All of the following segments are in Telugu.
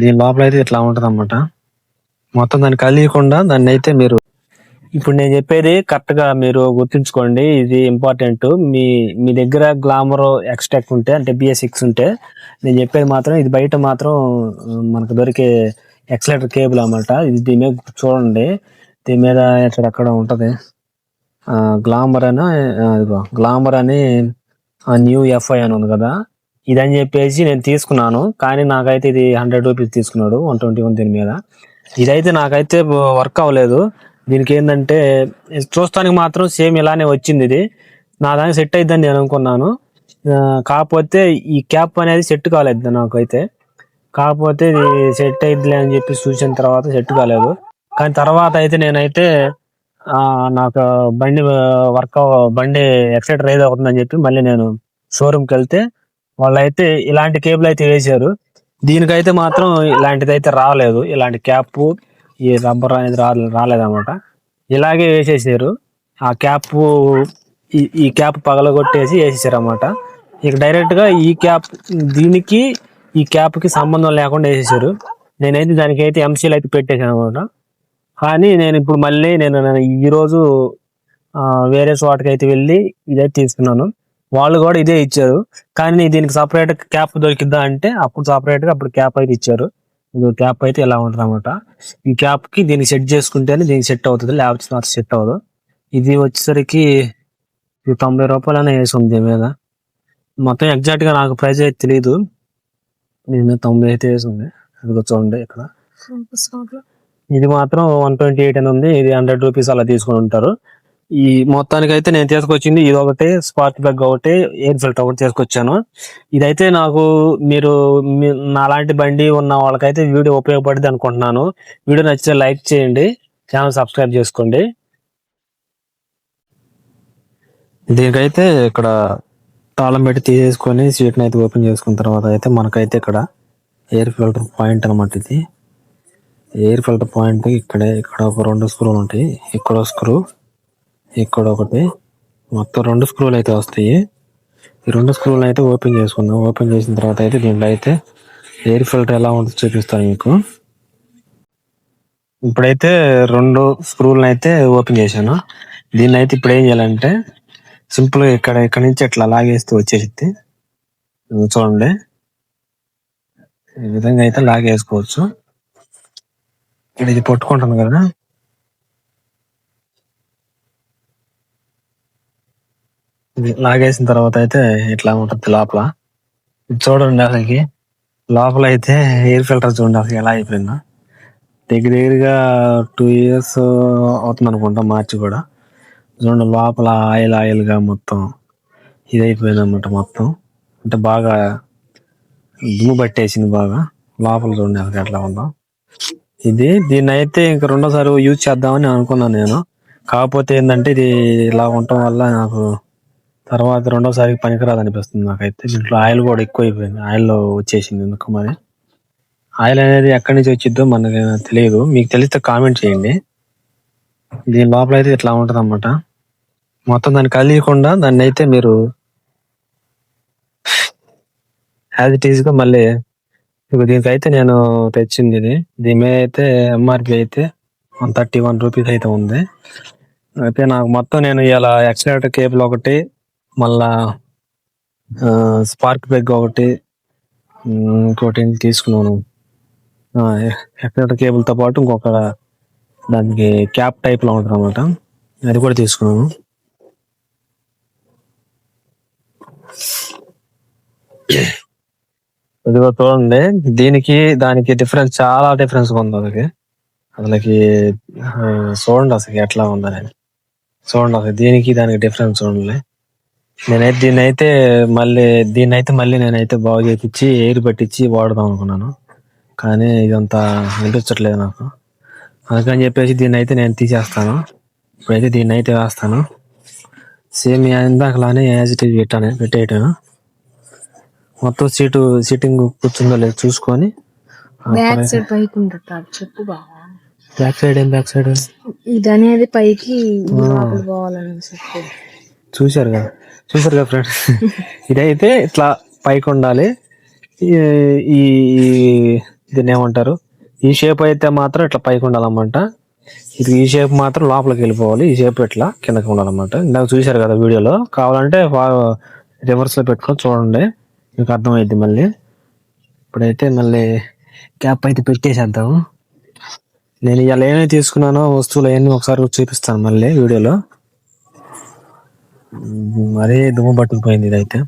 దీని లోపల అయితే ఇట్లా ఉంటది అనమాట మొత్తం దాన్ని కలియకుండా దాన్ని అయితే మీరు ఇప్పుడు నేను చెప్పేది కరెక్ట్గా మీరు గుర్తుంచుకోండి. ఇది ఇంపార్టెంట్ మీ మీ దగ్గర గ్లామర్ ఎక్స్ట్రాక్ట్ ఉంటే అంటే బిఎస్ సిక్స్ ఉంటే నేను చెప్పేది మాత్రం ఇది బయట మాత్రం మనకు దొరికే ఎక్సలేటర్ కేబుల్ అనమాట ఇది దీని మీద చూడండి. దీని మీద ఇక్కడ అక్కడ ఉంటది? గ్లామర్ అని గ్లామర్ అని న్యూ ఎఫ్ఐ అని ఉంది కదా. ఇదని చెప్పేసి నేను తీసుకున్నాను. కానీ నాకైతే ఇది హండ్రెడ్ రూపీస్ తీసుకున్నాడు వన్ ట్వంటీ వన్ దీని మీద. ఇదైతే నాకైతే వర్క్ అవ్వలేదు. దీనికి ఏంటంటే చూస్తానికి మాత్రం సేమ్ ఇలానే వచ్చింది ఇది. నా దానికి సెట్ అయిద్దని నేను అనుకున్నాను. కాకపోతే ఈ క్యాప్ అనేది సెట్ కాలేదు నాకైతే. కాకపోతే ఇది సెట్ అయిద్దిలే అని చెప్పి చూసిన తర్వాత సెట్ కాలేదు. కానీ తర్వాత అయితే నేనైతే నాకు బండి వర్క్ బండి ఎక్సైటర్ రైజ్ అవుతుందని చెప్పి మళ్ళీ నేను షోరూమ్కి వెళ్తే వాళ్ళైతే ఇలాంటి కేబుల్ అయితే వేశారు. దీనికైతే మాత్రం ఇలాంటిది అయితే రాలేదు. ఇలాంటి క్యాప్ ఈ రబ్బర్ అనేది రా రాలేదన్నమాట. ఇలాగే వేసేసారు. ఆ క్యాప్ ఈ ఈ క్యాప్ పగలగొట్టేసి వేసేసారు అన్నమాట ఇక డైరెక్ట్గా ఈ క్యాప్ దీనికి ఈ క్యాప్కి సంబంధం లేకుండా వేసేసారు. నేనైతే దానికి అయితే ఎంసీలు అయితే పెట్టేసాను అనమాట కానీ నేను ఇప్పుడు మళ్ళీ నేను ఈరోజు వేరే చోటకి అయితే వెళ్ళి ఇదైతే తీసుకున్నాను. వాళ్ళు కూడా ఇదే ఇచ్చారు. కానీ దీనికి సపరేట్ క్యాప్ దొరికిద్దా అంటే అప్పుడు సపరేట్గా అప్పుడు క్యాప్ అయితే ఇచ్చారు. ఇది క్యాప్ అయితే ఇలా ఉంటుంది అనమాట ఈ క్యాప్కి దీనికి సెట్ చేసుకుంటేనే దీనికి సెట్ అవుతుంది. లేకపోతే నాకు సెట్ అవ్వదు. ఇది వచ్చేసరికి తొంభై రూపాయలు అనే వేసి ఉంది దీని మీద. మొత్తం ఎగ్జాక్ట్గా నాకు ప్రైస్ అయితే తెలియదు మీద తొంభై అయితే వేసి ఉంది. అది చూడండి ఇక్కడ. ఇది మాత్రం వన్ ట్వంటీ ఎయిట్ అని ఉంది. ఇది హండ్రెడ్ రూపీస్ అలా తీసుకొని ఉంటారు. ఈ మొత్తానికి అయితే నేను తీసుకొచ్చింది ఇది ఒకటి స్పార్క్ బ్యాగ్ ఒకటి ఎయిర్ ఫిల్టర్ ఒకటి తీసుకొచ్చాను. ఇదైతే నాకు మీరు నాలాంటి బండి ఉన్న వాళ్ళకైతే వీడియో ఉపయోగపడింది అనుకుంటున్నాను. వీడియో నచ్చితే లైక్ చేయండి ఛానల్ సబ్స్క్రైబ్ చేసుకోండి. దీనికైతే ఇక్కడ తాళం పెట్టి తీసేసుకొని సీట్ని అయితే ఓపెన్ చేసుకున్న తర్వాత అయితే మనకైతే ఇక్కడ ఎయిర్ ఫిల్టర్ పాయింట్ అనమాట ఇది. ఎయిర్ ఫిల్టర్ పాయింట్ ఇక్కడే ఇక్కడ ఒక రెండు స్క్రూలు ఉంటాయి. ఇక్కడ స్క్రూ ఇక్కడ ఒకటి మొత్తం రెండు స్క్రూలు అయితే వస్తాయి. ఈ రెండు స్క్రూలు అయితే ఓపెన్ చేసుకుందాం. ఓపెన్ చేసిన తర్వాత అయితే దీంట్లో అయితే ఎయిర్ ఫిల్టర్ ఎలా ఉంటుందో చూపిస్తాను మీకు. ఇప్పుడైతే రెండు స్క్రూలను అయితే ఓపెన్ చేశాను. దీన్ని అయితే ఇప్పుడు ఏం చేయాలంటే సింపుల్ ఇక్కడ ఇక్కడ నుంచి ఇట్లా లాగేస్తే వచ్చేసిద్ది. చూడండి. ఈ విధంగా అయితే లాగేసుకోవచ్చు. ఇక్కడ ఇది పట్టుకుంటాను కదా. లాగేసిన తర్వాత అయితే ఇట్లా ఉంటుంది లోపల. ఇది చూడండి అసలుకి. లోపల అయితే ఎయిర్ ఫిల్టర్ చూడండి అసలు ఎలా అయిపోయిందో. దగ్గర దగ్గరగా టూ ఇయర్స్ అవుతుంది అనుకుంటా మార్చి కూడా. చూడండి లోపల ఆయిల్ ఆయిల్గా మొత్తం ఇది అయిపోయింది అనమాట మొత్తం. అంటే బాగా దుమ్ము పట్టేసింది బాగా. లోపల చూడండి అసలు ఎట్లా ఉందో. ఇది దీన్ని అయితే ఇంకా రెండోసారి యూజ్ చేద్దామని అనుకున్నాను నేను. కాకపోతే ఏంటంటే ఇది ఇలా ఉండటం వల్ల నాకు తర్వాత రెండోసారి పనికిరాదు అనిపిస్తుంది నాకైతే. దీంట్లో ఆయిల్ కూడా ఎక్కువ అయిపోయింది ఆయిల్ వచ్చేసింది ఎందుకు మరి? ఆయిల్ అనేది ఎక్కడి నుంచి వచ్చిద్దో మనకి తెలియదు. మీకు తెలిస్తే కామెంట్ చేయండి. దీని లోపల అయితే ఇట్లా ఉంటుంది అనమాట మొత్తం దాన్ని కలియకుండా దాన్ని అయితే మీరు యాజ్ ఇట్ ఈస్గా మళ్ళీ దీనికైతే నేను తెచ్చింది ఇది దీని మీద అయితే ఎంఆర్పి అయితే వన్ థర్టీ వన్ రూపీస్ అయితే ఉంది. అయితే నాకు మొత్తం నేను ఇలా ఎక్సలేటర్ కేబుల్ ఒకటి మళ్ళా స్పార్క్ బ్యాగ్ ఒకటి ఇంకోటి తీసుకున్నాను. ఎక్కడ కేబుల్తో పాటు ఇంకొక దానికి క్యాప్ టైప్లో ఉంటుంది అనమాట అది కూడా తీసుకున్నాను. ఇదిగో చూడండి దీనికి దానికి డిఫరెన్స్ చాలా డిఫరెన్స్ ఉంది అసలుకి. అసలుకి చూడండి అసలు ఎట్లా ఉందని చూడండి అసలు దీనికి దానికి డిఫరెన్స్ చూడండి నేనైతే దీన్ని అయితే మళ్ళీ దీన్ని అయితే మళ్ళీ నేనైతే బాగు చేపించి ఎయిర్ పట్టించి వాడదాం అనుకున్నాను. కానీ ఇదంతా అనిపించట్లేదు నాకు. అందుకని చెప్పేసి దీన్ని అయితే నేను తీసేస్తాను. ఇప్పుడైతే దీన్ని అయితే వేస్తాను. సేమ్ ఇందాకలానే యాజ్ ఇట్ పెట్టాను పెట్టేయటాను మొత్తం సీటు సీటింగ్ కూర్చుందో లేదో చూసుకొని. బ్యాక్ సైడ్ పైకి ఉంటుంది చెప్పు బ్యాక్ సైడ్ ఏం బ్యాక్ సైడ్? ఇది అనేది పైకి పోవాలని చెప్పు. చూశారు కదా? చూశారు కదా ఫ్రెండ్స్ ఇదైతే ఇట్లా పైకి ఉండాలి. ఈ ఈ దీన్ని ఏమంటారు? ఈ షేప్ అయితే మాత్రం ఇట్లా పైకి ఉండాలన్నమాట. ఇది ఈ షేప్ మాత్రం లోపలికి వెళ్ళిపోవాలి. ఈ షేప్ ఇట్లా కిందకి ఉండాలన్నమాట. ఇందాక చూశారు కదా వీడియోలో. కావాలంటే రివర్స్లో పెట్టుకొని చూడండి. మీకు అర్థమైంది మళ్ళీ. ఇప్పుడైతే మళ్ళీ క్యాప్ అయితే పెట్టేసేద్దాం. నేను ఇలా ఏమైనా తీసుకున్నానో వస్తువులు అవన్నీ ఒకసారి చూపిస్తాను మళ్ళీ వీడియోలో. మరీ దుమ్ము పట్టుకుపోయింది ఇదైతే.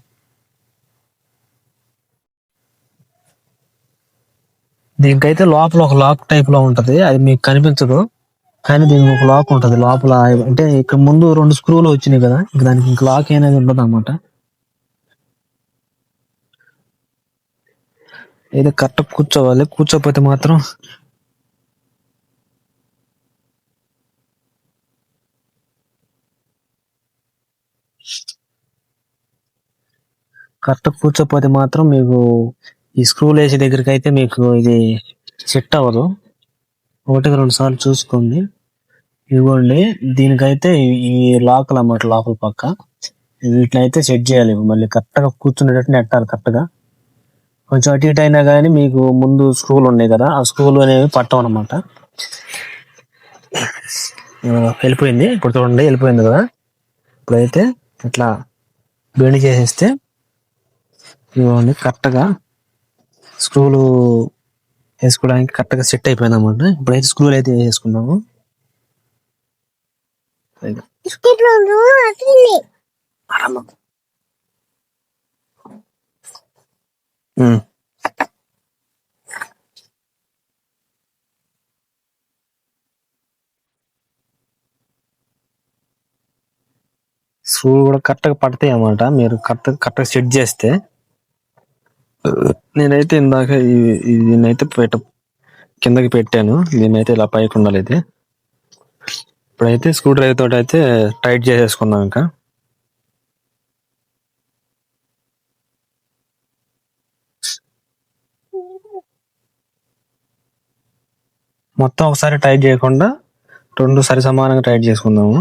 దీనికైతే లోపల ఒక లాక్ టైప్లో ఉంటది. అది మీకు కనిపించదు. కానీ దీనికి ఒక లాక్ ఉంటది. లోపల అంటే ఇక్కడ ముందు రెండు స్క్రూలు వచ్చినాయి కదా. ఇంకా దానికి ఇంక లాక్ అనేది ఉండదు అనమాట ఏదో కరెక్ట్ కూర్చోవాలి. కూర్చోపోతే మాత్రం కరెక్ట్ కూర్చోపోతే మాత్రం మీకు ఈ స్క్రూలు వేసే దగ్గరికి అయితే మీకు ఇది సెట్ అవ్వదు. ఒకటికి రెండు సార్లు చూసుకోండి. ఇదిగోండి దీనికైతే ఈ- లాకలు లాకులు అన్నమాట లోపల పక్క. వీటిని అయితే సెట్ చేయాలి. మళ్ళీ కరెక్ట్గా కూర్చునేటట్టు నెట్టాలి కరెక్ట్గా కొంచెం అటు ఇటు అయినా కానీ మీకు ముందు స్క్రూలు ఉన్నాయి కదా ఆ స్క్రూలు అనేవి పట్టం అనమాట వెళ్ళిపోయింది? ఇప్పుడు చూడండి వెళ్ళిపోయింది కదా. ఇప్పుడైతే ఇట్లా బెండ్ చేసేస్తే ఇవన్నీ కరెక్ట్గా స్క్రూలు వేసుకోవడానికి కరెక్ట్గా సెట్ అయిపోయింది అనమాట ఇప్పుడైతే స్క్రూలు అయితే వేసుకున్నాము ఉమ్. స్క్రూ కూడా కరెక్ట్గా పడతాయి అన్నమాట. మీరు కరెక్ట్ కరెక్ట్గా సెట్ చేస్తే. నేనైతే ఇందాక దీన్నైతే పెట్ట కిందకి పెట్టాను. దీన్నైతే ఇలా పైకి ఉండాలి ఇది ఇప్పుడైతే స్క్రూ డ్రైవర్ తోటి అయితే టైట్ చేసేసుకుందాం ఇంకా. మొత్తం ఒకసారి టైట్ చేయకుండా రెండు సరి సమానంగా టైట్ చేసుకుందాము.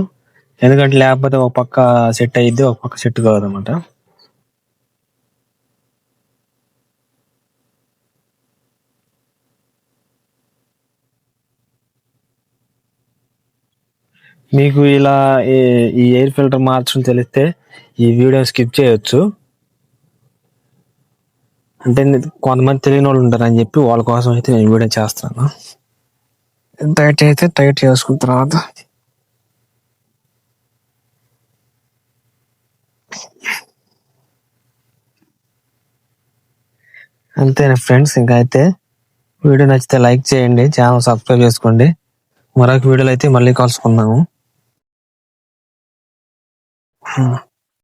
ఎందుకంటే లేకపోతే ఒక పక్క సెట్ అయ్యిద్ది ఒక పక్క సెట్ కాదనమాట. మీకు ఇలా ఈ- ఈ ఎయిర్ ఫిల్టర్ మార్చడం తెలిస్తే ఈ వీడియో స్కిప్ చేయొచ్చు. అంటే కొంతమంది తెలియని వాళ్ళు ఉంటారని చెప్పి వాళ్ళ కోసం అయితే నేను వీడియో చేస్తాను టైట్ అయితే టైట్ చేసుకున్న తర్వాత అంతేనా ఫ్రెండ్స్? ఇంకా అయితే వీడియో నచ్చితే లైక్ చేయండి ఛానల్ సబ్స్క్రైబ్ చేసుకోండి. మరొక వీడియోలో అయితే మళ్ళీ కలుసుకుందాము.